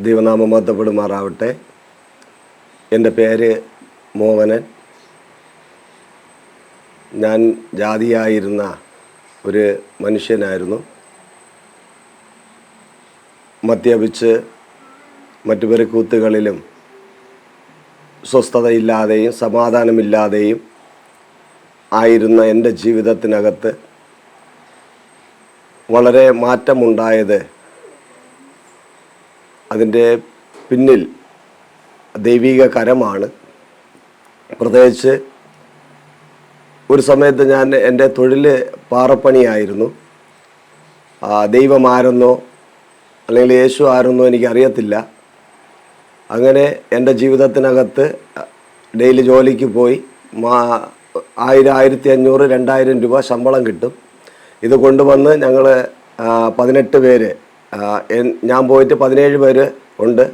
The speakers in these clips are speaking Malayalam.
ദൈവനാമം മഹത്വപ്പെടുമാറാവട്ടെ എന്റെ പേര് മോഹനൻ. ഞാൻ ജാതിയായിരുന്ന ഒരു മനുഷ്യനായിരുന്നു. മദ്യപിച്ച് മറ്റു പെരുക്കൂത്തുകളിലും കൂത്തുകളിലും സ്വസ്ഥതയില്ലാതെയും സമാധാനമില്ലാതെയും ആയിരുന്ന എന്റെ ജീവിതത്തിനകത്ത് വളരെ മാറ്റമുണ്ടായത് അതിന്റെ പിന്നിൽ ദൈവിക കരമാണ്. പ്രത്യേകിച്ച് ഒരു സമയത്ത് ഞാൻ എന്റെ തൊഴിൽ പാറപ്പണിയായിരുന്നു. ദൈവം ആരെന്നോ അല്ലെങ്കിൽ യേശു ആരെന്നോ എനിക്കറിയത്തില്ല. അങ്ങനെ എന്റെ ജീവിതത്തിനകത്ത് ഡെയിലി ജോലിക്ക് പോയി മാ ആയിരം ആയിരത്തി അഞ്ഞൂറ് രണ്ടായിരം രൂപ ശമ്പളം കിട്ടും. ഇത് കൊണ്ടുവന്ന് ഞങ്ങൾ പതിനെട്ട് പേര് ഞാൻ പോയിട്ട് പതിനേഴ് പേര് ഉണ്ട്.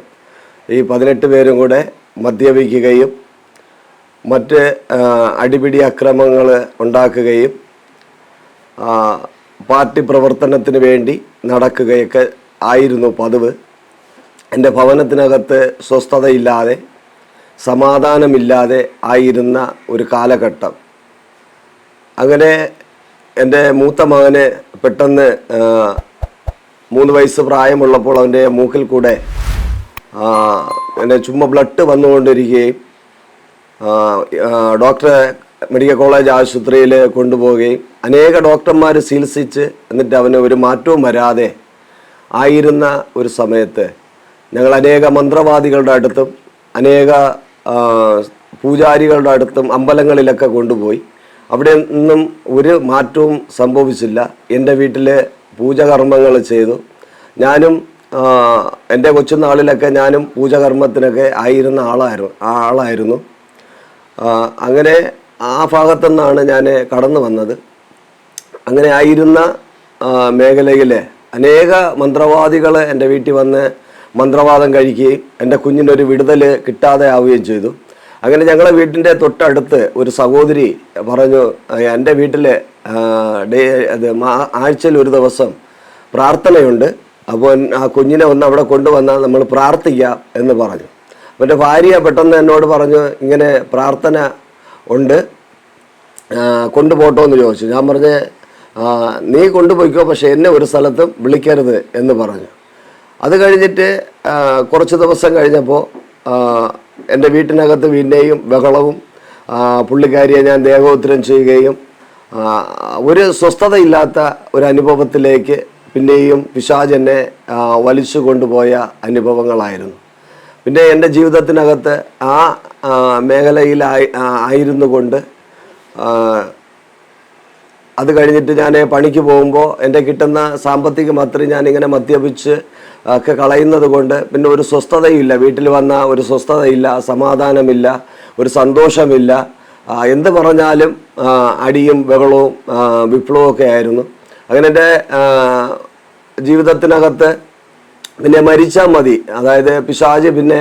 ഈ പതിനെട്ട് പേരും കൂടെ മദ്യപിക്കുകയും മറ്റ് അടിപിടി അക്രമങ്ങൾ ഉണ്ടാക്കുകയും പാർട്ടി പ്രവർത്തനത്തിന് വേണ്ടി നടക്കുകയൊക്കെ ആയിരുന്നു പതിവ്. എന്റെ ഭവനത്തിനകത്ത് സ്വസ്ഥതയില്ലാതെ സമാധാനമില്ലാതെ ആയിരുന്ന ഒരു കാലഘട്ടം. അങ്ങനെ എന്റെ മൂത്ത മകന് പെട്ടെന്ന് മൂന്ന് വയസ്സ് പ്രായമുള്ളപ്പോൾ അവന്റെ മൂക്കിൽ കൂടെ എന്റെ ചുമ്മാ ബ്ലഡ് വന്നുകൊണ്ടിരിക്കുകയും ഡോക്ടറെ മെഡിക്കൽ കോളേജ് ആശുപത്രിയിൽ കൊണ്ടുപോവുകയും അനേക ഡോക്ടർമാർ ചികിത്സിച്ച് എന്നിട്ട് അവന് ഒരു മാറ്റവും വരാതെ ആയിരുന്ന ഒരു സമയത്ത് ഞങ്ങൾ അനേക മന്ത്രവാദികളുടെ അടുത്തും അനേക പൂജാരികളുടെ അടുത്തും അമ്പലങ്ങളിലൊക്കെ കൊണ്ടുപോയി. അവിടെ നിന്നും ഒരു മാറ്റവും സംഭവിച്ചില്ല. എന്റെ വീട്ടിൽ പൂജകർമ്മങ്ങൾ ചെയ്തു. ഞാനും എന്റെ കൊച്ചുനാളിലൊക്കെ ഞാനും പൂജകർമ്മത്തിനൊക്കെ ആയിരുന്ന ആളായിരുന്നു ആളായിരുന്നു. ആ, അങ്ങനെ ആ ഭാഗത്തു നിന്നാണ് ഞാൻ കടന്നു വന്നത്. അങ്ങനെ ആയിരുന്ന മേഖലയിൽ അനേക മന്ത്രവാദികൾ എന്റെ വീട്ടിൽ വന്ന് മന്ത്രവാദം കഴിക്കുകയും എന്റെ കുഞ്ഞിനൊരു വിടുതൽ കിട്ടാതെ ആവുകയും ചെയ്തു. അങ്ങനെ ഞങ്ങളെ വീട്ടിന്റെ തൊട്ടടുത്ത് ഒരു സഹോദരി പറഞ്ഞു എന്റെ വീട്ടിൽ ഡേ ആഴ്ചയിൽ ഒരു ദിവസം പ്രാർത്ഥനയുണ്ട്. അപ്പോൾ ആ കുഞ്ഞിനെ ഒന്ന് അവിടെ കൊണ്ടുവന്നാൽ നമ്മൾ പ്രാർത്ഥിക്കാം എന്ന് പറഞ്ഞു. എന്റെ ഭാര്യ പെട്ടെന്ന് എന്നോട് പറഞ്ഞു ഇങ്ങനെ പ്രാർത്ഥന ഉണ്ട്. കൊണ്ടുപോട്ടോ എന്ന് ചോദിച്ചു. ഞാൻ പറഞ്ഞ് നീ കൊണ്ടുപോയിക്കോ പക്ഷേ എന്നെ ഒരു സ്ഥലത്തും വിളിക്കരുത് എന്ന് പറഞ്ഞു. അത് കഴിഞ്ഞിട്ട് കുറച്ച് ദിവസം കഴിഞ്ഞപ്പോൾ എന്റെ വീട്ടിനകത്ത് പിന്നെയും ബഹളവും പുള്ളിക്കാരിയെ ഞാൻ ദേഹോത്തരം ചെയ്യുകയും ഒരു സ്വസ്ഥതയില്ലാത്ത ഒരു അനുഭവത്തിലേക്ക് പിന്നെയും പിശാജ് എന്നെ ആ, വലിച്ചു കൊണ്ടുപോയ അനുഭവങ്ങളായിരുന്നു. പിന്നെ എന്റെ ജീവിതത്തിനകത്ത് ആ ആ, മേഖലയിലായി ആയിരുന്നു കൊണ്ട് അത് കഴിഞ്ഞിട്ട് ഞാൻ പണിക്ക് പോകുമ്പോൾ എന്റെ കിട്ടുന്ന സാമ്പത്തികം അത്രയും ഞാനിങ്ങനെ മദ്യപിച്ച് ഒക്കെ കളയുന്നത് കൊണ്ട് പിന്നെ ഒരു സ്വസ്ഥതയില്ല. വീട്ടിൽ വന്ന ഒരു സ്വസ്ഥതയില്ല സമാധാനമില്ല ഒരു സന്തോഷമില്ല. എന്ത് പറഞ്ഞാലും അടിയും ബഹളവും വിപ്ലവവും ഒക്കെ ആയിരുന്നു. അങ്ങനെ എന്റെ ജീവിതത്തിനകത്ത് പിന്നെ മരിച്ചാൽ മതി. അതായത് പിശാജ് പിന്നെ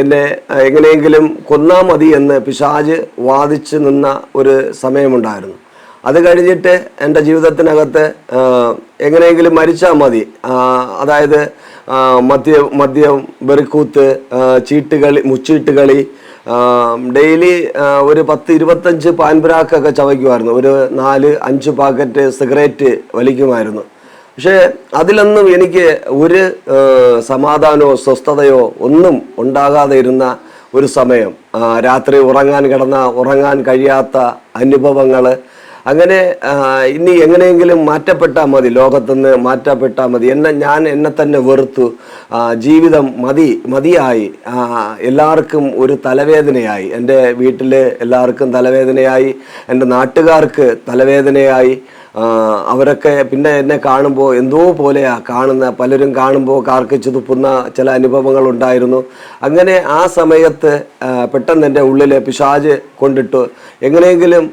എന്നെ എങ്ങനെയെങ്കിലും കൊന്നാൽ മതി എന്ന് പിശാജ് വാദിച്ച് നിന്ന ഒരു സമയമുണ്ടായിരുന്നു. അത് കഴിഞ്ഞിട്ട് എന്റെ ജീവിതത്തിനകത്ത് എങ്ങനെയെങ്കിലും മരിച്ചാൽ മതി. അതായത് മദ്യം മദ്യം വെറുക്കൂത്ത് ചീട്ടുകളി മുച്ചീട്ടുകളി ഡെയിലി ഒരു പത്ത് ഇരുപത്തഞ്ച് പാൻപുരാക്കൊക്കെ ചവയ്ക്കുമായിരുന്നു. ഒരു നാല് അഞ്ച് പാക്കറ്റ് സിഗരറ്റ് വലിക്കുമായിരുന്നു. പക്ഷേ അതിലൊന്നും എനിക്ക് ഒരു സമാധാനമോ സ്വസ്ഥതയോ ഒന്നും ഉണ്ടാകാതെ ഇരുന്ന ഒരു സമയം രാത്രി ഉറങ്ങാൻ കിടന്ന ഉറങ്ങാൻ കഴിയാത്ത അനുഭവങ്ങൾ അങ്ങനെ ഇനി എങ്ങനെയെങ്കിലും മാറ്റപ്പെട്ടാൽ മതി ലോകത്തുനിന്ന് മാറ്റപ്പെട്ടാൽ മതി. എന്നെ ഞാൻ എന്നെ തന്നെ വെറുത്തു. ജീവിതം മതി മതിയായി. എല്ലാവർക്കും ഒരു തലവേദനയായി. എന്റെ വീട്ടിൽ എല്ലാവർക്കും തലവേദനയായി. എന്റെ നാട്ടുകാർക്ക് തലവേദനയായി. അവരൊക്കെ പിന്നെ എന്നെ കാണുമ്പോൾ എന്തോ പോലെയാ കാണുന്ന പലരും കാണുമ്പോൾ കാർക്കിച്ചു തുപ്പുന്ന ചില അനുഭവങ്ങൾ ഉണ്ടായിരുന്നു. അങ്ങനെ ആ സമയത്ത് പെട്ടെന്ന് എന്റെ ഉള്ളിൽ പിശാജ് കൊണ്ടിട്ടു എങ്ങനെയെങ്കിലും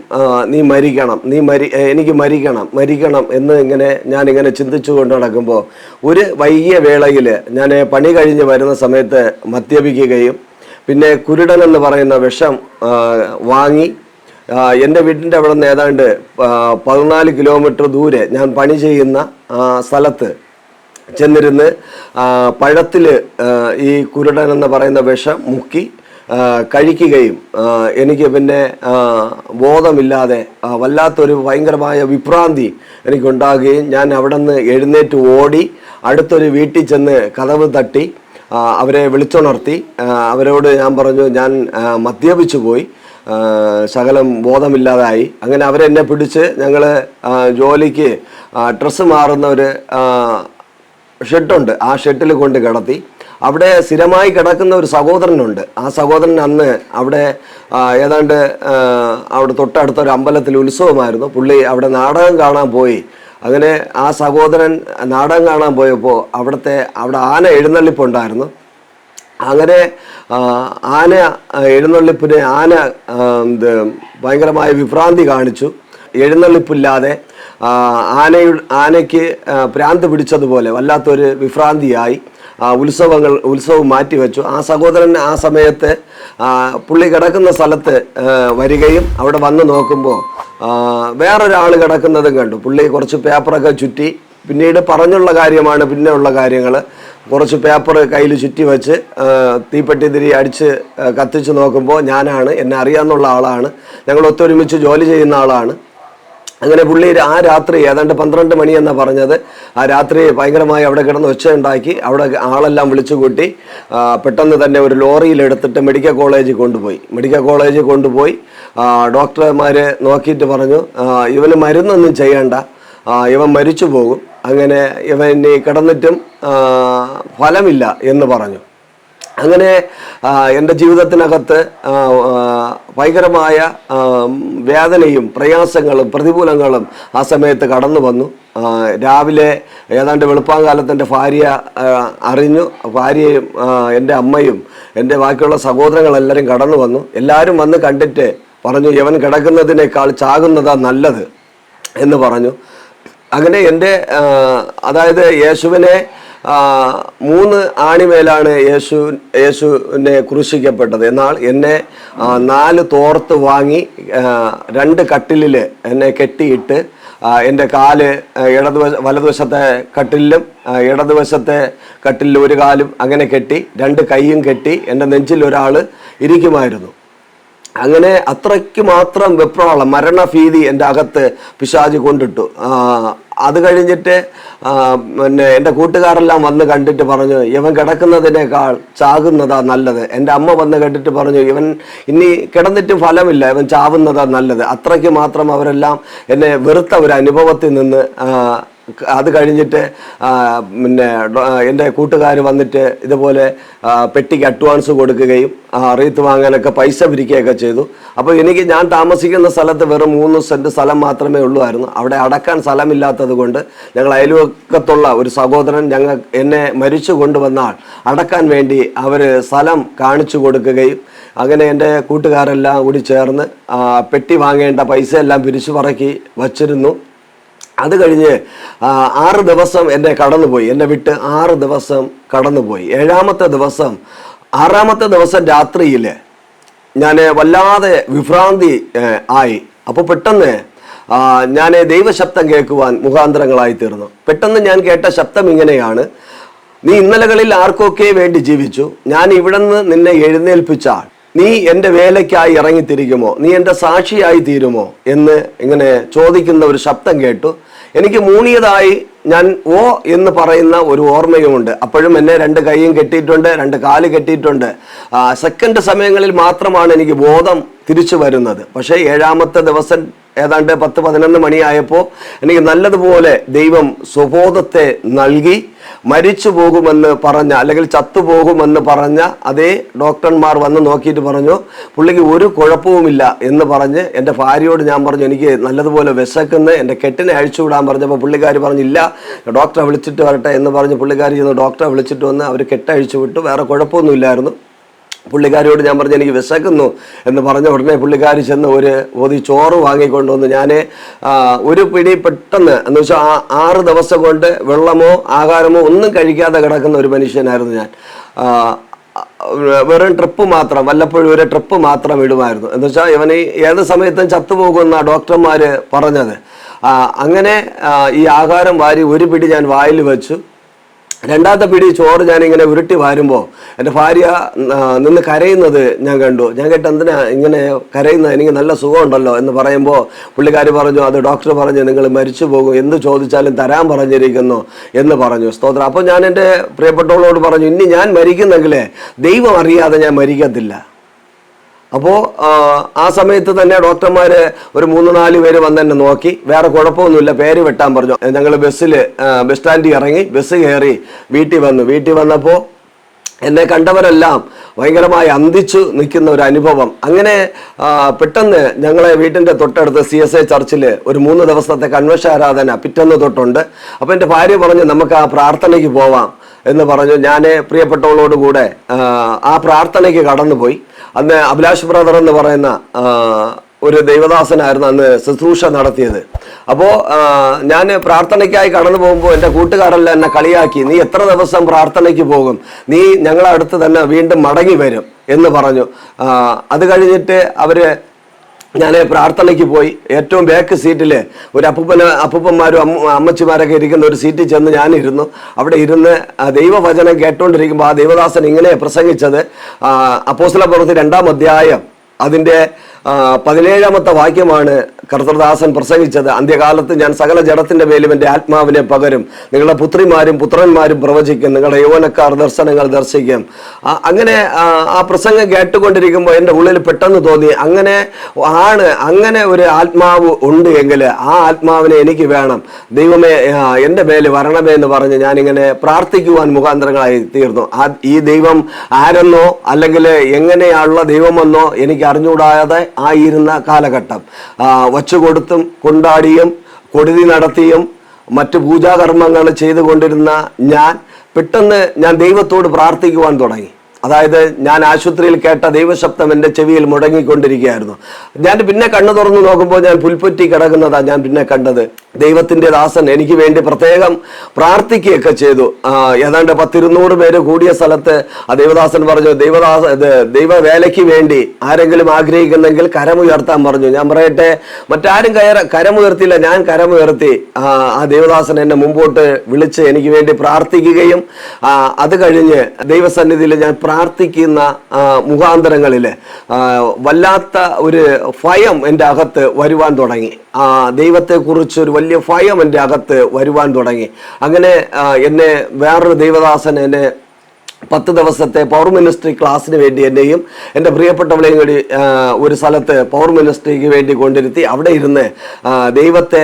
നീ മരിക്കണം നീ മരി എനിക്ക് മരിക്കണം മരിക്കണം എന്ന് ഇങ്ങനെ ഞാനിങ്ങനെ ചിന്തിച്ചു കൊണ്ട് നടക്കുമ്പോൾ ഒരു വൈകിയ വേളയിൽ ഞാൻ പണി കഴിഞ്ഞ് വരുന്ന സമയത്ത് മദ്യപിക്കുകയും പിന്നെ കുരുടൻ എന്ന് പറയുന്ന വിഷം വാങ്ങി എന്റെ വീടിന്റെ അവിടെ നിന്ന് ഏതാണ്ട് പതിനാല് കിലോമീറ്റർ ദൂരെ ഞാൻ പണി ചെയ്യുന്ന സ്ഥലത്ത് ചെന്നിരുന്ന് പഴത്തിൽ ഈ കുരുടൻ എന്ന് പറയുന്ന വിഷം മുക്കി കഴിക്കുകയും എനിക്ക് പിന്നെ ബോധമില്ലാതെ വല്ലാത്തൊരു ഭയങ്കരമായ വിഭ്രാന്തി എനിക്കുണ്ടാകുകയും ഞാൻ അവിടെ നിന്ന് എഴുന്നേറ്റ് ഓടി അടുത്തൊരു വീട്ടിൽ ചെന്ന് കതവ് തട്ടി അവരെ വിളിച്ചുണർത്തി അവരോട് ഞാൻ പറഞ്ഞു ഞാൻ മദ്യപിച്ചു പോയി ശകലം ബോധമില്ലാതായി. അങ്ങനെ അവരെന്നെ പിടിച്ച് ഞങ്ങൾ ജോലിക്ക് ഡ്രസ്സ് മാറുന്ന ഒരു ഷെഡുണ്ട്. ആ ഷെഡിൽ കൊണ്ട് കിടത്തി. അവിടെ സ്ഥിരമായി കിടക്കുന്ന ഒരു സഹോദരനുണ്ട്. ആ സഹോദരൻ അന്ന് അവിടെ ഏതാണ്ട് അവിടെ തൊട്ടടുത്ത ഒരു അമ്പലത്തിൽ ഉത്സവമായിരുന്നു. പുള്ളി അവിടെ നാടകം കാണാൻ പോയി. അങ്ങനെ ആ സഹോദരൻ നാടകം കാണാൻ പോയപ്പോൾ അവിടുത്തെ അവിടെ ആന എഴുന്നള്ളിപ്പുണ്ടായിരുന്നു. അങ്ങനെ ആന എഴുന്നള്ളിപ്പിനെ ആന എന്ത് ഭയങ്കരമായ വിഭ്രാന്തി കാണിച്ചു. എഴുന്നള്ളിപ്പില്ലാതെ ആനയു ആനയ്ക്ക് ഭ്രാന്ത് പിടിച്ചതുപോലെ വല്ലാത്തൊരു വിഭ്രാന്തിയായി ഉത്സവങ്ങൾ ഉത്സവം മാറ്റിവെച്ചു. ആ സഹോദരൻ ആ സമയത്ത് പുള്ളി കിടക്കുന്ന സ്ഥലത്ത് വരികയും അവിടെ വന്ന് നോക്കുമ്പോൾ വേറൊരാൾ കിടക്കുന്നതും കണ്ടു. പുള്ളി കുറച്ച് പേപ്പറൊക്കെ ചുറ്റി പിന്നീട് പറഞ്ഞുള്ള കാര്യമാണ് പിന്നെ ഉള്ള കാര്യങ്ങൾ കുറച്ച് പേപ്പർ കയ്യിൽ ചുറ്റി വെച്ച് തീപ്പെട്ടി തിരി അടിച്ച് കത്തിച്ച് നോക്കുമ്പോൾ ഞാനാണ് എന്നെ അറിയാമെന്നുള്ള ആളാണ് ഞങ്ങൾ ഒത്തൊരുമിച്ച് ജോലി ചെയ്യുന്ന ആളാണ്. അങ്ങനെ പുള്ളി ആ രാത്രി ഏതാണ്ട് പന്ത്രണ്ട് മണി എന്നാ പറഞ്ഞത്. ആ രാത്രി ഭയങ്കരമായി അവിടെ കിടന്ന് ഒച്ച ഉണ്ടാക്കി അവിടെ ആളെല്ലാം വിളിച്ചു കൂട്ടി പെട്ടെന്ന് തന്നെ ഒരു ലോറിയിൽ എടുത്തിട്ട് മെഡിക്കൽ കോളേജിൽ കൊണ്ടുപോയി. മെഡിക്കൽ കോളേജിൽ കൊണ്ടുപോയി ഡോക്ടർമാർ നോക്കിയിട്ട് പറഞ്ഞു ഇവന് മരുന്നൊന്നും ചെയ്യണ്ട ഇവൻ മരിച്ചു പോകും. അങ്ങനെ ഇവന് കിടന്നിട്ടും ഫലമില്ല എന്ന് പറഞ്ഞു. അങ്ങനെ എന്റെ ജീവിതത്തിനകത്ത് ഭയങ്കരമായ വേദനയും പ്രയാസങ്ങളും പ്രതികൂലങ്ങളും ആ സമയത്ത് കടന്നു വന്നു. രാവിലെ ഏതാണ്ട് വെളുപ്പാങ്കാലത്ത് എന്റെ ഭാര്യ അറിഞ്ഞു. ഭാര്യയും എന്റെ അമ്മയും എന്റെ ബാക്കിയുള്ള സഹോദരങ്ങളെല്ലാവരും കടന്നു വന്നു. എല്ലാവരും വന്ന് കണ്ടിട്ട് പറഞ്ഞു യവൻ കിടക്കുന്നതിനേക്കാൾ ചാകുന്നതാ നല്ലത് എന്ന് പറഞ്ഞു. അങ്ങനെ എന്റെ അതായത് യേശുവിനെ മൂന്ന് ആണിമേലാണ് യേശു യേശുവിനെ ക്രൂശിക്കപ്പെട്ടത്. എന്നാൽ എന്നെ നാല് തോർത്ത് വാങ്ങി രണ്ട് കട്ടിലിൽ എന്നെ കെട്ടിയിട്ട് എന്റെ കാൽ ഇടതു വലതുവശത്തെ കട്ടിലിലും ഇടതുവശത്തെ കട്ടിലിൽ ഒരു കാലും അങ്ങനെ കെട്ടി രണ്ട് കൈയും കെട്ടി എന്റെ നെഞ്ചിൽ ഒരാൾ ഇരിക്കുമായിരുന്നു. അങ്ങനെ അത്രയ്ക്ക് മാത്രം വെപ്രാളം മരണഭീതി എന്റെ അകത്ത് പിശാജ് കൊണ്ടിട്ടു. അത് കഴിഞ്ഞിട്ട് പിന്നെ എന്റെ കൂട്ടുകാരെല്ലാം വന്ന് കണ്ടിട്ട് പറഞ്ഞു ഇവൻ കിടക്കുന്നതിനേക്കാൾ ചാകുന്നതാ നല്ലത്. എന്റെ അമ്മ വന്ന് കണ്ടിട്ട് പറഞ്ഞു ഇവൻ ഇനി കിടന്നിട്ട് ഫലമില്ല ഇവൻ ചാവുന്നതാ നല്ലത്. അത്രയ്ക്ക് മാത്രം അവരെല്ലാം എന്നെ വെറുത്ത ഒരു അനുഭവത്തിൽ നിന്ന് അത് കഴിഞ്ഞിട്ട് പിന്നെ എന്റെ കൂട്ടുകാർ വന്നിട്ട് ഇതുപോലെ പെട്ടിക്ക് അഡ്വാൻസ് കൊടുക്കുകയും റീത്ത് വാങ്ങാനൊക്കെ പൈസ പിരിക്കുകയൊക്കെ ചെയ്തു. അപ്പോൾ എനിക്ക് ഞാൻ താമസിക്കുന്ന സ്ഥലത്ത് വെറും മൂന്ന് സെന്റ് സ്ഥലം മാത്രമേ ഉള്ളുമായിരുന്നു അവിടെ അടക്കാൻ സ്ഥലമില്ലാത്തത് കൊണ്ട് ഞങ്ങൾ അയൽവക്കത്തുള്ള ഒരു സഹോദരൻ ഞങ്ങൾ എന്നെ മരിച്ചു കൊണ്ടുവന്നാൽ അടക്കാൻ വേണ്ടി അവർ സ്ഥലം കാണിച്ചു കൊടുക്കുകയും അങ്ങനെ എന്റെ കൂട്ടുകാരെല്ലാം കൂടി ചേർന്ന് പെട്ടി വാങ്ങേണ്ട പൈസ എല്ലാം പിരിച്ചു പറക്കി വച്ചിരുന്നു. അത് കഴിഞ്ഞ് ആറ് ദിവസം എന്നെ കടന്നുപോയി. എന്നെ വിട്ട് ആറ് ദിവസം കടന്നുപോയി. ഏഴാമത്തെ ദിവസം ആറാമത്തെ ദിവസം രാത്രിയിൽ ഞാൻ വല്ലാതെ വിഭ്രാന്തി ആയി. അപ്പോൾ പെട്ടെന്ന് ഞാൻ ദൈവശബ്ദം കേൾക്കുവാൻ മുഖാന്തരങ്ങളായി തീർന്നു. പെട്ടെന്ന് ഞാൻ കേട്ട ശബ്ദം ഇങ്ങനെയാണ്. നീ ഇന്നലകളിൽ ആർക്കൊക്കെ വേണ്ടി ജീവിച്ചു? ഞാൻ ഇവിടുന്ന് നിന്നെ എഴുന്നേൽപ്പിച്ചാൽ നീ എന്റെ വേലയ്ക്കായി ഇറങ്ങിത്തിരിക്കുമോ? നീ എന്റെ സാക്ഷിയായി തീരുമോ? എന്ന് ഇങ്ങനെ ചോദിക്കുന്ന ഒരു ശബ്ദം കേട്ടു. എനിക്ക് മൂണിയതായി ഞാൻ ഓ എന്ന് പറയുന്ന ഒരു ഓർമ്മയുമുണ്ട്. അപ്പോഴും എന്നെ രണ്ട് കൈയും കെട്ടിയിട്ടുണ്ട് രണ്ട് കാൽ കെട്ടിയിട്ടുണ്ട്. സെക്കൻഡ് സമയങ്ങളിൽ മാത്രമാണ് എനിക്ക് ബോധം തിരിച്ചു വരുന്നത്. പക്ഷേ ഏഴാമത്തെ ദിവസം ഏതാണ്ട് പത്ത് പതിനൊന്ന് മണിയായപ്പോൾ എനിക്ക് നല്ലതുപോലെ ദൈവം സ്വബോധത്തെ നൽകി മരിച്ചു പോകുമെന്ന് പറഞ്ഞ അല്ലെങ്കിൽ ചത്തുപോകുമെന്ന് പറഞ്ഞ അതേ ഡോക്ടർമാർ വന്ന് നോക്കിയിട്ട് പറഞ്ഞു പുള്ളിക്ക് ഒരു കുഴപ്പവുമില്ല എന്ന് പറഞ്ഞ് എന്റെ ഭാര്യയോട് ഞാൻ പറഞ്ഞു എനിക്ക് നല്ലതുപോലെ വിശക്കുന്ന് എന്റെ കെട്ടിനെ അഴിച്ചു വിടാൻ പറഞ്ഞപ്പോൾ പുള്ളിക്കാരി പറഞ്ഞില്ല ഡോക്ടറെ വിളിച്ചിട്ട് വരട്ടെ എന്ന് പറഞ്ഞ് പുള്ളിക്കാരി ചെന്ന് ഡോക്ടറെ വിളിച്ചിട്ട് വന്ന് അവർ കെട്ടഴിച്ചു വിട്ടു വേറെ കുഴപ്പമൊന്നുമില്ലായിരുന്നു. പുള്ളിക്കാരിയോട് ഞാൻ പറഞ്ഞു എനിക്ക് വിശക്കുന്നു എന്ന് പറഞ്ഞ ഉടനെ പുള്ളിക്കാരി ചെന്ന് ഒരു ഒതി ചോറ് വാങ്ങിക്കൊണ്ടുവന്ന് ഞാൻ ഒരു പിടി പെട്ടെന്ന് എന്ന് വെച്ചാൽ ആ ആറ് ദിവസം കൊണ്ട് വെള്ളമോ ആഹാരമോ ഒന്നും കഴിക്കാതെ കിടക്കുന്ന ഒരു മനുഷ്യനായിരുന്നു ഞാൻ. വെറും ട്രിപ്പ് മാത്രം വല്ലപ്പോഴും ഒരു ട്രിപ്പ് മാത്രം ഇടുമായിരുന്നു. എന്ന് വെച്ചാൽ ഇവന് ഏത് സമയത്തും ചത്തുപോകുന്ന ഡോക്ടർമാർ പറഞ്ഞത്. അങ്ങനെ ഈ ആഹാരം വാരി ഒരു പിടി ഞാൻ വായിൽ വെച്ചു. രണ്ടാമത്തെ പിടി ചോറ് ഞാനിങ്ങനെ ഉരുട്ടി വാരുമ്പോൾ എന്റെ ഭാര്യ നിന്ന് കരയുന്നത് ഞാൻ കണ്ടു. ഞാൻ കേട്ട എന്തിനാ ഇങ്ങനെ കരയുന്നത്? എനിക്ക് നല്ല സുഖമുണ്ടല്ലോ എന്ന് പറയുമ്പോൾ പുള്ളിക്കാരി പറഞ്ഞു അത് ഡോക്ടർ പറഞ്ഞു നിങ്ങൾ മരിച്ചു പോകും. എന്ത് ചോദിച്ചാലും തരാൻ പറഞ്ഞിരിക്കുന്നു എന്ന് പറഞ്ഞു. സ്തോത്രം. അപ്പോൾ ഞാൻ എന്റെ പ്രിയപ്പെട്ടവളോട് പറഞ്ഞു ഇനി ഞാൻ മരിക്കുന്നെങ്കിലേ ദൈവം അറിയാതെ ഞാൻ മരിക്കത്തില്ല. അപ്പോൾ ആ സമയത്ത് തന്നെ ഡോക്ടർമാർ ഒരു മൂന്ന് നാല് പേര് വന്ന് എന്നെ നോക്കി. വേറെ കുഴപ്പമൊന്നുമില്ല. പേര് വെട്ടാൻ പറഞ്ഞു. ഞങ്ങൾ ബസ്സിൽ ബസ് സ്റ്റാൻഡിൽ ഇറങ്ങി ബസ് കയറി വീട്ടിൽ വന്നു. വീട്ടിൽ വന്നപ്പോൾ എന്നെ കണ്ടവരെല്ലാം ഭയങ്കരമായി അന്തിച്ചു നിൽക്കുന്ന ഒരു അനുഭവം. അങ്ങനെ പെട്ടെന്ന് ഞങ്ങളെ വീട്ടിന്റെ തൊട്ടടുത്ത് സി എസ് ഐ ചർച്ചിൽ ഒരു മൂന്ന് ദിവസത്തെ കൺവെൻഷൻ ആരാധന പിറ്റന്ന് തൊട്ടുണ്ട്. അപ്പോൾ എന്റെ ഭാര്യ പറഞ്ഞു നമുക്ക് ആ പ്രാർത്ഥനയ്ക്ക് പോവാം. എന്ന് പറഞ്ഞു ഞാൻ പ്രിയപ്പെട്ടവളോട് കൂടെ ആ, പ്രാർത്ഥനയ്ക്ക് കടന്നുപോയി. അന്ന് അഭിലാഷ് ബ്രദർ എന്ന് പറയുന്ന ഒരു ദൈവദാസനായിരുന്നു അന്ന് ശുശ്രൂഷ നടത്തിയത്. അപ്പോൾ ഞാൻ പ്രാർത്ഥനയ്ക്കായി കടന്നു പോകുമ്പോൾ എന്റെ കൂട്ടുകാരെല്ലാം എന്നെ കളിയാക്കി നീ എത്ര ദിവസം പ്രാർത്ഥനയ്ക്ക് പോകും? നീ ഞങ്ങളടുത്ത് തന്നെ വീണ്ടും മടങ്ങി വരും എന്ന് പറഞ്ഞു. അത് കഴിഞ്ഞിട്ട് അവർ ഞാൻ പ്രാർത്ഥനയ്ക്ക് പോയി. ഏറ്റവും ബാക്ക് സീറ്റിൽ ഒരു അപ്പൂപ്പന അപ്പൂപ്പന്മാരും അമ്മ അമ്മച്ചിമാരൊക്കെ ഇരിക്കുന്ന ഒരു സീറ്റിൽ ചെന്ന് ഞാനിരുന്നു. അവിടെ ഇരുന്ന് ദൈവവചനം കേട്ടുകൊണ്ടിരിക്കുമ്പോൾ ആ ദൈവദാസൻ ഇങ്ങനെ പ്രസംഗിച്ചത് അപ്പോസ്ലപ്പുറത്ത് രണ്ടാം അധ്യായം അതിന്റെ പതിനേഴാമത്തെ വാക്യമാണ് കർത്തൃദാസൻ പ്രസംഗിച്ചത് അന്ത്യകാലത്ത് ഞാൻ സകല ജഡത്തിന്റെ മേലും എന്റെ ആത്മാവിനെ പകരും. നിങ്ങളുടെ പുത്രിമാരും പുത്രന്മാരും പ്രവചിക്കും. നിങ്ങളുടെ യൗവനക്കാർ ദർശനങ്ങൾ ദർശിക്കും. അങ്ങനെ ആ, പ്രസംഗം കേട്ടുകൊണ്ടിരിക്കുമ്പോൾ എന്റെ ഉള്ളിൽ പെട്ടെന്ന് തോന്നി അങ്ങനെ ആണ് അങ്ങനെ ഒരു ആത്മാവ് ഉണ്ട് എങ്കിൽ ആ ആത്മാവിനെ എനിക്ക് വേണം. ദൈവമേ എന്റെ മേൽ വരണമേ എന്ന് പറഞ്ഞ് ഞാനിങ്ങനെ പ്രാർത്ഥിക്കുവാൻ മുഖാന്തരങ്ങളായി തീർന്നു. ഈ ദൈവം ആരെന്നോ അല്ലെങ്കിൽ എങ്ങനെയുള്ള ദൈവമെന്നോ എനിക്ക് അറിഞ്ഞുകൂടാതെ ആയിരുന്ന കാലഘട്ടം. വച്ചുകൊടുത്തും കൊണ്ടാടിയും കൊടുതി നടത്തിയും മറ്റ് പൂജാകർമ്മങ്ങൾ ചെയ്തുകൊണ്ടിരുന്ന ഞാൻ പെട്ടെന്ന് ഞാൻ ദൈവത്തോട് പ്രാർത്ഥിക്കുവാൻ തുടങ്ങി. അതായത് ഞാൻ ആശുപത്രിയിൽ കേട്ട ദൈവശബ്ദം എന്റെ ചെവിയിൽ മുടങ്ങിക്കൊണ്ടിരിക്കുകയായിരുന്നു. ഞാൻ പിന്നെ കണ്ണു തുറന്നു നോക്കുമ്പോൾ ഞാൻ പുൽപ്പറ്റി കിടക്കുന്നതാ ഞാൻ പിന്നെ കണ്ടത്. ദൈവത്തിന്റെ ദാസൻ എനിക്ക് വേണ്ടി പ്രത്യേകം പ്രാർത്ഥിക്കുകയൊക്കെ ചെയ്തു. ഏതാണ്ട് പത്തിരുന്നൂറ് പേര് കൂടിയ സ്ഥലത്ത് ആ ദൈവദാസൻ പറഞ്ഞു ദൈവദാസ ദൈവവേലയ്ക്ക് വേണ്ടി ആരെങ്കിലും ആഗ്രഹിക്കുന്നെങ്കിൽ കരമുയർത്താൻ പറഞ്ഞു. ഞാൻ പറയട്ടെ മറ്റാരും കയറ കരമുയർത്തിയില്ല ഞാൻ കരമുയർത്തി. ആ, ദൈവദാസൻ എന്നെ മുമ്പോട്ട് വിളിച്ച് എനിക്ക് വേണ്ടി പ്രാർത്ഥിക്കുകയും അത് കഴിഞ്ഞ് ദൈവസന്നിധിയിൽ ഞാൻ പ്രാർത്ഥിക്കുന്ന മുഖാന്തരങ്ങളിൽ വല്ലാത്ത ഒരു ഭയം എന്റെ അകത്ത് വരുവാൻ തുടങ്ങി. ദൈവത്തെക്കുറിച്ച് ഒരു വലിയ ഭയം എന്റെ അകത്ത് വരുവാൻ തുടങ്ങി. അങ്ങനെ എന്നെ വേറൊരു ദൈവദാസൻ എന്നെ പത്ത് ദിവസത്തെ പവർ മിനിസ്ട്രി ക്ലാസ്സിന് വേണ്ടി എന്നെയും എന്റെ പ്രിയപ്പെട്ടവളെയും കൂടി ഒരു സ്ഥലത്ത് പവർ മിനിസ്ട്രിക്ക് വേണ്ടി കൊണ്ടിരുത്തി അവിടെ ഇരുന്ന് ദൈവത്തെ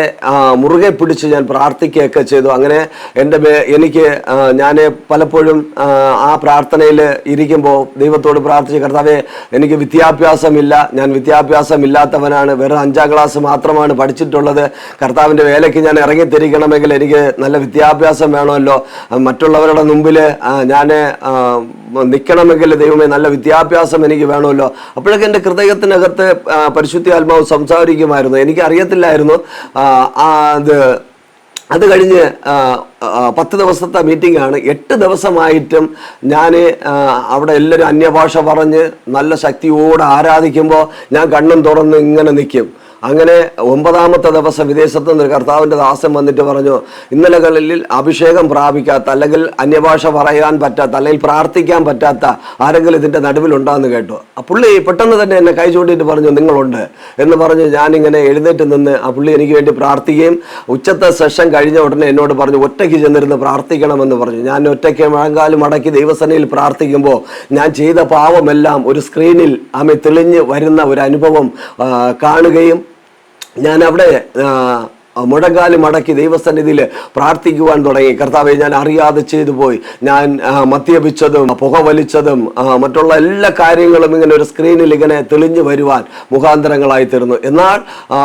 മുറുകെ പിടിച്ച് ഞാൻ പ്രാർത്ഥിക്കുകയൊക്കെ ചെയ്തു. അങ്ങനെ എന്റെ എനിക്ക് ഞാൻ പലപ്പോഴും ആ, പ്രാർത്ഥനയിൽ ഇരിക്കുമ്പോൾ ദൈവത്തോട് പ്രാർത്ഥിച്ച് കർത്താവെ എനിക്ക് വിദ്യാഭ്യാസമില്ല. ഞാൻ വിദ്യാഭ്യാസം ഇല്ലാത്തവനാണ് വെറും അഞ്ചാം ക്ലാസ് മാത്രമാണ് പഠിച്ചിട്ടുള്ളത്. കർത്താവിന്റെ വേലയ്ക്ക് ഞാൻ ഇറങ്ങിത്തിരിക്കണമെങ്കിൽ എനിക്ക് നല്ല വിദ്യാഭ്യാസം വേണമല്ലോ. മറ്റുള്ളവരുടെ മുമ്പിൽ ഞാൻ നിൽക്കണമെങ്കിൽ ദൈവമേ നല്ല വിദ്യാഭ്യാസം എനിക്ക് വേണമല്ലോ. അപ്പോഴൊക്കെ എന്റെ ഹൃദയത്തിനകത്ത് പരിശുദ്ധി ആത്മാവ് സംസാരിക്കുമായിരുന്നു. എനിക്ക് അറിയത്തില്ലായിരുന്നു. അത് അത് കഴിഞ്ഞ് പത്ത് ദിവസത്തെ മീറ്റിംഗ് ആണ്. എട്ട് ദിവസമായിട്ടും ഞാൻ അവിടെ എല്ലാവരും അന്യഭാഷ പറഞ്ഞ് നല്ല ശക്തിയോടെ ആരാധിക്കുമ്പോൾ ഞാൻ കണ്ണും തുറന്ന് ഇങ്ങനെ നിൽക്കും അങ്ങനെ ഒമ്പതാമത്തെ ദിവസം വിദേശത്ത് നിന്ന് കർത്താവിന്റെ ദാസം വന്നിട്ട് പറഞ്ഞു ഇന്നലകളിൽ അഭിഷേകം പ്രാപിക്കാത്ത അല്ലെങ്കിൽ അന്യഭാഷ പറയാൻ പറ്റാത്ത അല്ലെങ്കിൽ പ്രാർത്ഥിക്കാൻ പറ്റാത്ത ആരെങ്കിലും ഇതിന്റെ നടുവിലുണ്ടാന്ന് കേട്ടു. ആ പുള്ളി പെട്ടെന്ന് തന്നെ എന്നെ കൈ ചൂണ്ടിയിട്ട് പറഞ്ഞു നിങ്ങളുണ്ട്. എന്ന് പറഞ്ഞ് ഞാനിങ്ങനെ എഴുന്നേറ്റ് നിന്ന് ആ പുള്ളി എനിക്ക് വേണ്ടി പ്രാർത്ഥിക്കുകയും ഉച്ചത്തെ സെഷൻ കഴിഞ്ഞ ഉടനെ എന്നോട് പറഞ്ഞു ഒറ്റയ്ക്ക് ചെന്നിരുന്ന് പ്രാർത്ഥിക്കണമെന്ന് പറഞ്ഞു. ഞാൻ ഒറ്റയ്ക്ക് മുഴങ്കാലും മടക്കി ദൈവസനയിൽ പ്രാർത്ഥിക്കുമ്പോൾ ഞാൻ ചെയ്ത പാവമെല്ലാം ഒരു സ്ക്രീനിൽ ആമെ തെളിഞ്ഞ് വരുന്ന ഒരു അനുഭവം കാണുകയും ഞാൻ അവിടെ മുഴങ്കാൽ മടക്കി ദൈവസന്നിധിയിൽ പ്രാർത്ഥിക്കുവാൻ തുടങ്ങി. കർത്താവെ ഞാൻ അറിയാതെ ചെയ്തു പോയി. ഞാൻ മദ്യപിച്ചതും പുക വലിച്ചതും മറ്റുള്ള എല്ലാ കാര്യങ്ങളും ഇങ്ങനെ ഒരു സ്ക്രീനിൽ ഇങ്ങനെ തെളിഞ്ഞു വരുവാൻ മുഖാന്തരങ്ങളായി തീർന്നു. എന്നാൽ ആ,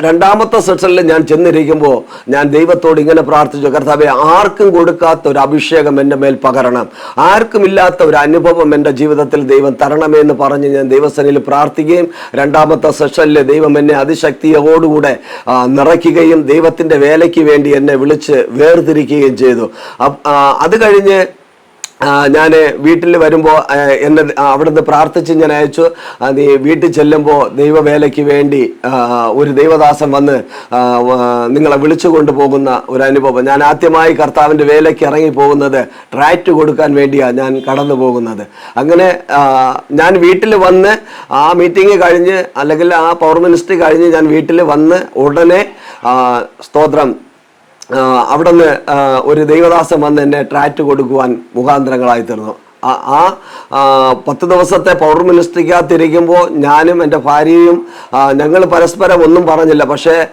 രണ്ടാമത്തെ സെഷനിൽ ഞാൻ ചെന്നിരിക്കുമ്പോൾ ഞാൻ ദൈവത്തോട് ഇങ്ങനെ പ്രാർത്ഥിച്ചു. കർത്താവെ ആർക്കും കൊടുക്കാത്ത ഒരു അഭിഷേകം എന്റെ മേൽ പകരണം. ആർക്കുമില്ലാത്ത ഒരു അനുഭവം എന്റെ ജീവിതത്തിൽ ദൈവം തരണമേ എന്ന് പറഞ്ഞ് ഞാൻ ദൈവസനിൽ പ്രാർത്ഥിക്കുകയും രണ്ടാമത്തെ സെഷനിൽ ദൈവം എന്നെ അതിശക്തിയോടുകൂടെ ആ, നിറയ്ക്കുകയും ദൈവത്തിന്റെ വേലയ്ക്ക് വേണ്ടി എന്നെ വിളിച്ച് വേർതിരിക്കുകയും ചെയ്തു. അത് കഴിഞ്ഞ് ഞാൻ വീട്ടിൽ വരുമ്പോൾ എന്നെ അവിടുന്ന് പ്രാർത്ഥിച്ച് ഞാൻ അയച്ചു. നീ വീട്ടിൽ ചെല്ലുമ്പോൾ ദൈവവേലയ്ക്ക് വേണ്ടി ഒരു ദൈവദാസൻ വന്ന് നിങ്ങളെ വിളിച്ചു കൊണ്ടുപോകുന്ന ഒരു അനുഭവം. ഞാൻ ആദ്യമായി കർത്താവിന്റെ വേലയ്ക്ക് ഇറങ്ങി പോകുന്നത് ട്രാറ്റ് കൊടുക്കാൻ വേണ്ടിയാണ് ഞാൻ കടന്നു പോകുന്നത്. അങ്ങനെ ഞാൻ വീട്ടിൽ വന്ന് ആ മീറ്റിംഗ് കഴിഞ്ഞ് അല്ലെങ്കിൽ ആ പവർ മിനിസ്ട്രി കഴിഞ്ഞ് ഞാൻ വീട്ടിൽ വന്ന് ഉടനെ സ്തോത്രം അവിടുന്ന് ഒരു ദൈവദാസൻ വന്ന് എന്നെ ട്രാറ്റ് കൊടുക്കുവാൻ മുഖാന്തരങ്ങളായി തീർന്നു. ആ- പത്ത് ദിവസത്തെ പവർ മിനിസ്ട്രിക്കകത്തിരിക്കുമ്പോൾ ഞാനും എന്റെ ഭാര്യയും ഞങ്ങൾ പരസ്പരം ഒന്നും പറഞ്ഞില്ല. പക്ഷേ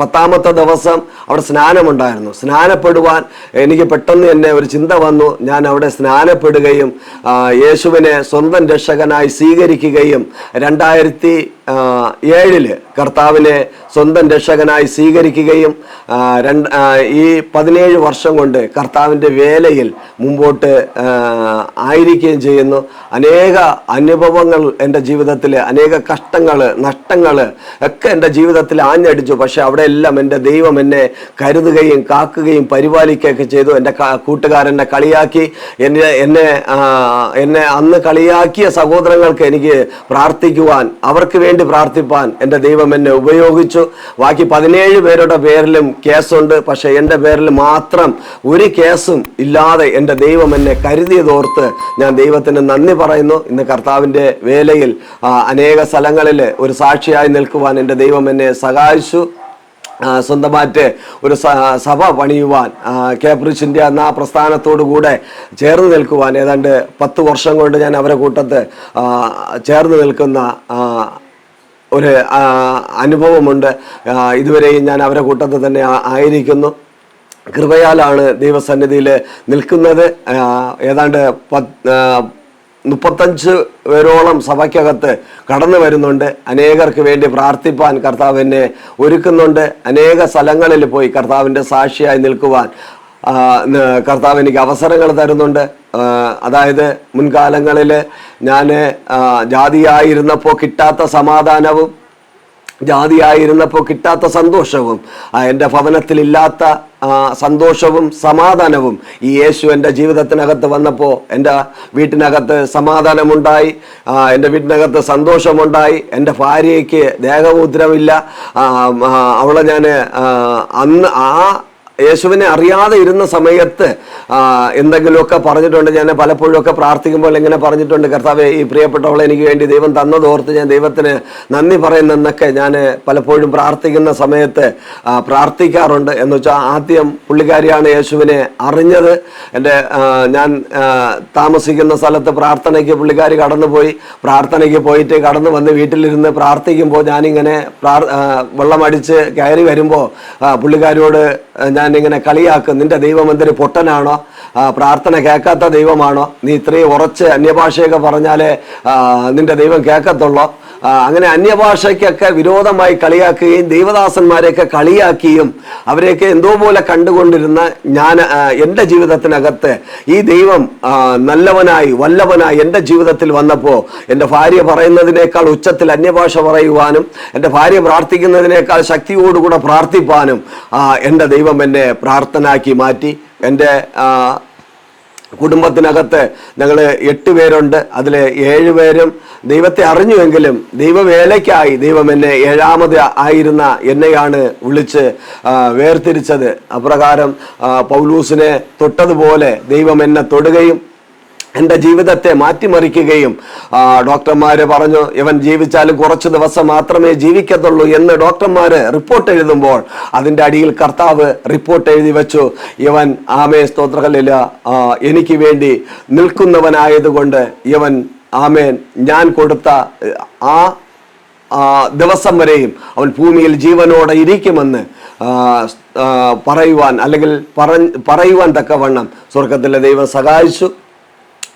പത്താമത്തെ ദിവസം അവിടെ സ്നാനമുണ്ടായിരുന്നു. സ്നാനപ്പെടുവാൻ എനിക്ക് പെട്ടെന്ന് തന്നെ ഒരു ചിന്ത വന്നു. ഞാൻ അവിടെ സ്നാനപ്പെടുകയും യേശുവിനെ സ്വന്തം രക്ഷകനായി സ്വീകരിക്കുകയും രണ്ടായിരത്തി ഏഴിൽ കർത്താവിനെ സ്വന്തം രക്ഷകനായി സ്വീകരിക്കുകയും രണ്ട് ഈ പതിനേഴ് വർഷം കൊണ്ട് കർത്താവിന്റെ വേലയിൽ മുമ്പോട്ട് ആയിരിക്കുകയും ചെയ്യുന്നു. അനേക അനുഭവങ്ങൾ എന്റെ ജീവിതത്തിൽ അനേക കഷ്ടങ്ങൾ നഷ്ടങ്ങൾ ഒക്കെ എന്റെ ജീവിതത്തിൽ ആഞ്ഞടിച്ചു. പക്ഷെ അവിടെ എല്ലാം എന്റെ ദൈവം എന്നെ കരുതുകയും കാക്കുകയും പരിപാലിക്കുകയൊക്കെ ചെയ്തു. എന്റെ കൂട്ടുകാരനെ കളിയാക്കി. എന്നെ എന്നെ എന്നെ അന്ന് കളിയാക്കിയ സഹോദരങ്ങൾക്ക് എനിക്ക് പ്രാർത്ഥിക്കുവാൻ അവർക്ക് വേണ്ടി പ്രാർത്ഥിപ്പാൻ എന്റെ ദൈവം എന്നെ ഉപയോഗിച്ചു. ബാക്കി പതിനേഴ് പേരുടെ പേരിലും കേസുണ്ട്. പക്ഷേ എന്റെ പേരിൽ മാത്രം ഒരു കേസും ഇല്ലാതെ എന്റെ ദൈവം എന്നെ കരുതിയതോർത്ത് ഞാൻ ദൈവത്തിന് നന്ദി പറയുന്നു. ഇന്ന് കർത്താവിന്റെ വേലയിൽ അനേക സ്ഥലങ്ങളിൽ ഒരു സാക്ഷിയായി നിൽക്കുവാൻ എന്റെ ദൈവം എന്നെ സഹായിച്ചു. സ്വന്തമായിട്ട് ഒരു സഭ പണിയുവാൻ കേപ്രിച്ച് ഇന്ത്യ എന്ന പ്രസ്ഥാനത്തോടു കൂടെ ചേർന്ന് നിൽക്കുവാൻ ഏതാണ്ട് പത്ത് വർഷം കൊണ്ട് ഞാൻ അവരെ കൂട്ടത്ത് ചേർന്ന് നിൽക്കുന്ന ഒരു അനുഭവമുണ്ട്. ഇതുവരെയും ഞാൻ അവരെ കൂട്ടത്തിൽ തന്നെ ആയിരിക്കുന്നു. കൃപയാലാണ് ദൈവസന്നിധിയിൽ നിൽക്കുന്നത്. ഏതാണ്ട് പത്ത് ആ, മുപ്പത്തഞ്ച് പേരോളം സഭയ്ക്കകത്ത് കടന്നു വരുന്നുണ്ട്. അനേകർക്ക് വേണ്ടി പ്രാർത്ഥിപ്പാൻ കർത്താവിനെ ഒരുക്കുന്നുണ്ട്. അനേക സ്ഥലങ്ങളിൽ പോയി കർത്താവിന്റെ സാക്ഷിയായി നിൽക്കുവാൻ കർത്താവ് എനിക്ക് അവസരങ്ങൾ തരുന്നുണ്ട്. അതായത് മുൻകാലങ്ങളിൽ ഞാൻ ജാതിയായിരുന്നപ്പോൾ കിട്ടാത്ത സമാധാനവും ജാതിയായിരുന്നപ്പോൾ കിട്ടാത്ത സന്തോഷവും എന്റെ ഭവനത്തിലില്ലാത്ത സന്തോഷവും സമാധാനവും ഈ യേശു എന്റെ ജീവിതത്തിനകത്ത് വന്നപ്പോൾ എന്റെ വീട്ടിനകത്ത് സമാധാനമുണ്ടായി എന്റെ വീട്ടിനകത്ത് സന്തോഷമുണ്ടായി എന്റെ ഭാര്യയ്ക്ക് ദേഹമുദ്രമില്ല അവളെ ഞാൻ അന്ന് ആ യേശുവിനെ അറിയാതെ ഇരുന്ന സമയത്ത് എന്തെങ്കിലുമൊക്കെ പറഞ്ഞിട്ടുണ്ട്. ഞാൻ പലപ്പോഴും ഒക്കെ പ്രാർത്ഥിക്കുമ്പോൾ ഇങ്ങനെ പറഞ്ഞിട്ടുണ്ട് കർത്താവെ ഈ പ്രിയപ്പെട്ടവളെ എനിക്ക് വേണ്ടി ദൈവം തന്നതോർത്ത് ഞാൻ ദൈവത്തിന് നന്ദി പറയുന്നെന്നൊക്കെ ഞാൻ പലപ്പോഴും പ്രാർത്ഥിക്കുന്ന സമയത്ത് പ്രാർത്ഥിക്കാറുണ്ട്. എന്ന് വെച്ചാൽ ആദ്യം പുള്ളിക്കാരിയാണ് യേശുവിനെ അറിഞ്ഞത്. എന്റെ ഞാൻ താമസിക്കുന്ന സ്ഥലത്ത് പ്രാർത്ഥനയ്ക്ക് പുള്ളിക്കാരി കടന്നുപോയി. പ്രാർത്ഥനയ്ക്ക് പോയിട്ട് കടന്നു വന്ന് വീട്ടിലിരുന്ന് പ്രാർത്ഥിക്കുമ്പോൾ ഞാനിങ്ങനെ പ്രാർ വെള്ളമടിച്ച് കയറി വരുമ്പോൾ പുള്ളിക്കാരിയോട് ഞാനിങ്ങനെ കളിയാക്കും. നിന്റെ ദൈവം എന്തൊരു പൊട്ടനാണോ? പ്രാർത്ഥന കേൾക്കാത്ത ദൈവമാണോ? നീ ഇത്രയും ഉറച്ച് അന്യഭാഷയൊക്കെ പറഞ്ഞാലേ നിന്റെ ദൈവം കേൾക്കത്തുള്ളോ? അങ്ങനെ അന്യഭാഷയ്ക്കൊക്കെ വിരോധമായി കളിയാക്കുകയും ദൈവദാസന്മാരെയൊക്കെ കളിയാക്കിയും അവരെയൊക്കെ എന്തോ പോലെ കണ്ടുകൊണ്ടിരുന്ന ഞാൻ എന്റെ ജീവിതത്തിനകത്ത് ഈ ദൈവം നല്ലവനായി വല്ലവനായി എന്റെ ജീവിതത്തിൽ വന്നപ്പോൾ എന്റെ ഭാര്യ പറയുന്നതിനേക്കാൾ ഉച്ചത്തിൽ അന്യഭാഷ പറയുവാനും എന്റെ ഭാര്യ പ്രാർത്ഥിക്കുന്നതിനേക്കാൾ ശക്തിയോടുകൂടെ പ്രാർത്ഥിപ്പാനും എന്റെ ദൈവം എന്നെ പ്രാർത്ഥനാക്കി മാറ്റി എന്റെ കുടുംബത്തിനകത്ത് ഞങ്ങൾ എട്ട് പേരുണ്ട്. അതിൽ ഏഴുപേരും ദൈവത്തെ അറിഞ്ഞുവെങ്കിലും ദൈവവേലയ്ക്കായി ദൈവം എന്നെ ഏഴാമത് ആയിരുന്ന എന്നെയാണ് വിളിച്ച് വേർതിരിച്ചത്. അപ്രകാരം പൗലൂസിനെ തൊട്ടതുപോലെ ദൈവം എന്നെ തൊടുകയും എന്റെ ജീവിതത്തെ മാറ്റിമറിക്കുകയും ഡോക്ടർമാർ പറഞ്ഞു ഇവൻ ജീവിച്ചാലും കുറച്ച് ദിവസം മാത്രമേ ജീവിക്കത്തുള്ളൂ എന്ന് ഡോക്ടർമാർ റിപ്പോർട്ട് എഴുതുമ്പോൾ അതിന്റെ അടിയിൽ കർത്താവ് റിപ്പോർട്ട് എഴുതി വെച്ചു. ഇവൻ ആമേ സ്തോത്രകളിൽ എനിക്ക് വേണ്ടി നിൽക്കുന്നവനായതുകൊണ്ട് ഇവൻ ആമേൻ ഞാൻ കൊടുത്ത ആ ദിവസം വരെയും അവൻ ഭൂമിയിൽ ജീവനോടെ ഇരിക്കുമെന്ന് പറയുവാൻ അല്ലെങ്കിൽ പറ- പറയുവാൻ തക്കവണ്ണം സ്വർഗത്തിലെ ദൈവം സഹായിച്ചു.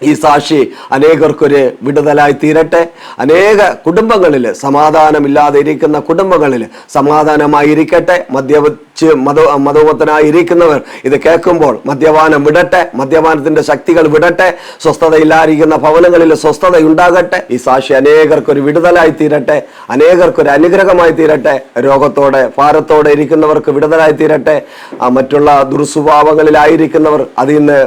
ഈ സാക്ഷി അനേകർക്കൊരു വിടുതലായി തീരട്ടെ. അനേക കുടുംബങ്ങളിൽ സമാധാനമില്ലാതെ ഇരിക്കുന്ന കുടുംബങ്ങളിൽ സമാധാനമായി ഇരിക്കട്ടെ ചി- മത മതോപത്തനായിരിക്കുന്നവർ ഇത് കേൾക്കുമ്പോൾ മദ്യപാനം വിടട്ടെ മദ്യപാനത്തിന്റെ ശക്തികൾ വിടട്ടെ സ്വസ്ഥതയില്ലായിരിക്കുന്ന ഭവനങ്ങളിൽ സ്വസ്ഥത ഉണ്ടാകട്ടെ ഈ സാക്ഷി അനേകർക്കൊരു വിടുതലായി തീരട്ടെ അനേകർക്കൊരു അനുഗ്രഹമായി തീരട്ടെ രോഗത്തോടെ ഭാരത്തോടെ ഇരിക്കുന്നവർക്ക് വിടുതലായി തീരട്ടെ മറ്റുള്ള ദുർസ്വഭാവങ്ങളിലായിരിക്കുന്നവർ അതിൽ നിന്ന്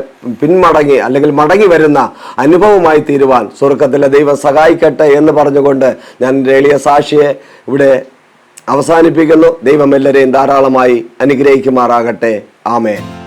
പിന്മടങ്ങി അല്ലെങ്കിൽ മടങ്ങി വരുന്ന അനുഭവമായി തീരുവാൻ സ്വർഗത്തിലെ ദൈവം സഹായിക്കട്ടെ എന്ന് പറഞ്ഞുകൊണ്ട് ഞാൻ എളിയ സാക്ഷിയെ ഇവിടെ അവസാനിപ്പിക്കുന്നു. ദൈവം എല്ലാവരെയും ധാരാളമായി അനുഗ്രഹിക്കുമാറാകട്ടെ. ആമേൻ.